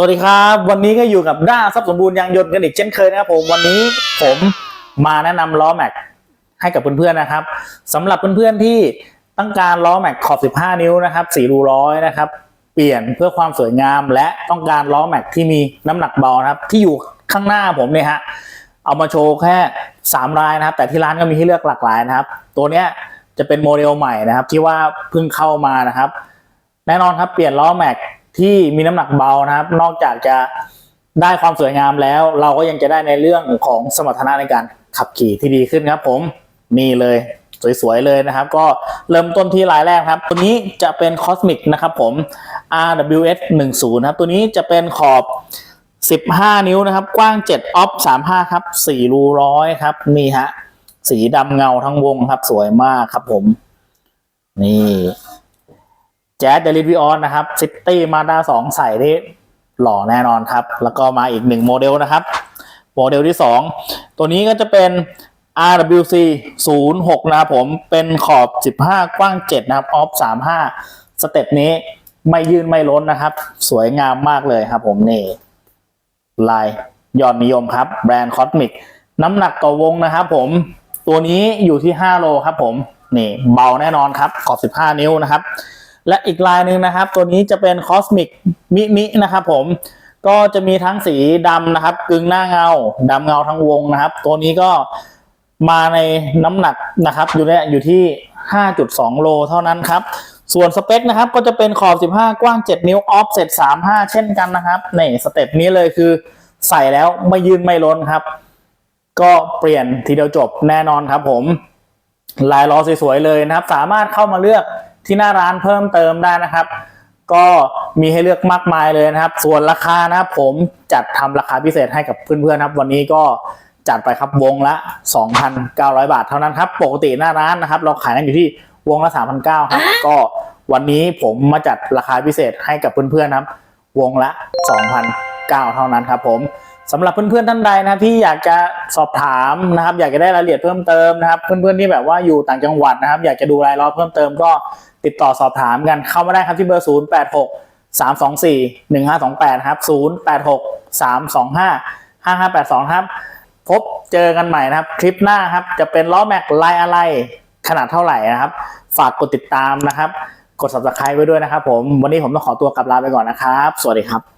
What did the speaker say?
สวัสดีครับ วันนี้ก็อยู่กับด้าทรัพย์สมบูรณ์ยางยนต์กันอีกเช่นเคยนะครับผมวันนี้ผมมาแนะนำล้อแม็กให้กับเพื่อนๆนะครับสำหรับเพื่อนๆที่ต้องการล้อแม็กขอบ 15 นิ้วนะครับสีรูร้อยนะครับ เปลี่ยนเพื่อความสวยงามและต้องการล้อแม็กที่มีน้ำหนักเบานะครับที่อยู่ข้างหน้าผมเนี่ยฮะเอามาโชว์แค่ 3 รายนะครับ แต่ที่ร้านก็มีให้เลือกหลากหลายนะครับ ตัวเนี้ยจะเป็นโมเดลใหม่นะครับที่ว่าเพิ่งเข้ามานะครับ แน่นอนครับเปลี่ยนล้อแม็ก ที่มีน้ำหนักเบานะครับ นอกจากจะได้ความสวยงามแล้ว เราก็ยังจะได้ในเรื่องของสมรรถนะในการขับขี่ที่ดีขึ้นครับ ผมนี่เลยสวยๆเลยนะครับ ก็เริ่มต้นที่ลายแรกครับ ตัวนี้จะเป็น Cosmic นะครับผม RWS 10นะครับ ตัวนี้จะเป็นขอบ 15 นิ้วนะครับ กว้าง 7 ออฟ 35 ครับ 4 รูร้อยครับ นี่ฮะ สีดำเงาทั้งวงครับ สวยมากครับผม นี่ แจ๊สเดลิวิออนนะครับซิตี้มาด้าสองใส่ที่หล่อแน่นอนครับ แล้วก็มาอีกหนึ่งโมเดลนะครับ โมเดลที่สองตัวนี้ก็จะเป็น RWC 06 นะครับผมเป็นขอบ 15 กว้าง 7 นะครับ ออฟ 35 สเต็ปนี้ไม่ยืนไม่ล้นนะครับ สวยงามมากเลยครับผมนี่ ลายยอดนิยมครับ แบรนด์คอสมิกน้ำหนักต่อวงนะครับผมตัวนี้อยู่ที่ 5 โลครับผม นี่เบาแน่นอนครับขอบ 15 นิ้วนะครับ และอีกลายหนึ่งนะครับ ตัวนี้จะเป็นคอสมิกมิมินะครับผมก็จะมีทั้งสีดำนะครับ กึ่งหน้าเงาดำเงาทั้งวงนะครับ ตัวนี้ก็มาในน้ำหนักนะครับ อยู่เนี่ยอยู่ที่ 5.2 โลเท่านั้นครับ ส่วนสเปคนะครับก็จะเป็นขอบ 15 กว้าง 7 นิ้วออฟเซต35 เช่นกันนะครับนี่สเต็ปนี้เลยคือใส่แล้วไม่ยืนไม่ล้นครับ ก็เปลี่ยนทีเดียวจบแน่นอนครับผม ลายล้อสวยๆเลยนะครับ สามารถเข้ามาเลือก ที่หน้าร้านเพิ่มเติมได้นะครับ ก็มีให้เลือกมากมายเลยนะครับ ส่วนราคานะครับผมจัดทำราคาพิเศษให้กับเพื่อนๆครับ วันนี้ก็จัดไปครับวงละ 2,900 บาทเท่านั้นครับ ปกติหน้าร้านนะครับ เราขายกันอยู่ที่วงละ 3,900ครับ ก็วันนี้ผมมาจัดราคาพิเศษให้กับเพื่อนๆครับ วงละ 2,900 เท่านั้นครับผม สำหรับเพื่อนๆท่านใดนะครับที่อยากจะสอบถามนะครับ อยากจะได้รายละเอียดเพิ่มเติมนะครับ เพื่อนๆที่แบบว่าอยู่ต่างจังหวัดนะครับ อยากจะดูรายล้อเพิ่มเติมก็ติดต่อสอบถามกันเข้ามาได้ครับที่เบอร์ 0 8 6 3 2 4 1 5 2 8 ครับ 0 8 6 3 2 5 5 5 8 2 ครับ พบเจอกันใหม่นะครับ คลิปหน้าครับจะเป็นล้อแม็กลายอะไรขนาดเท่าไหร่นะครับ ฝากกดติดตามนะครับ กด subscribe ไว้ด้วยนะครับผมวันนี้ผมต้องขอตัวกลับลาไปก่อนนะครับ สวัสดีครับ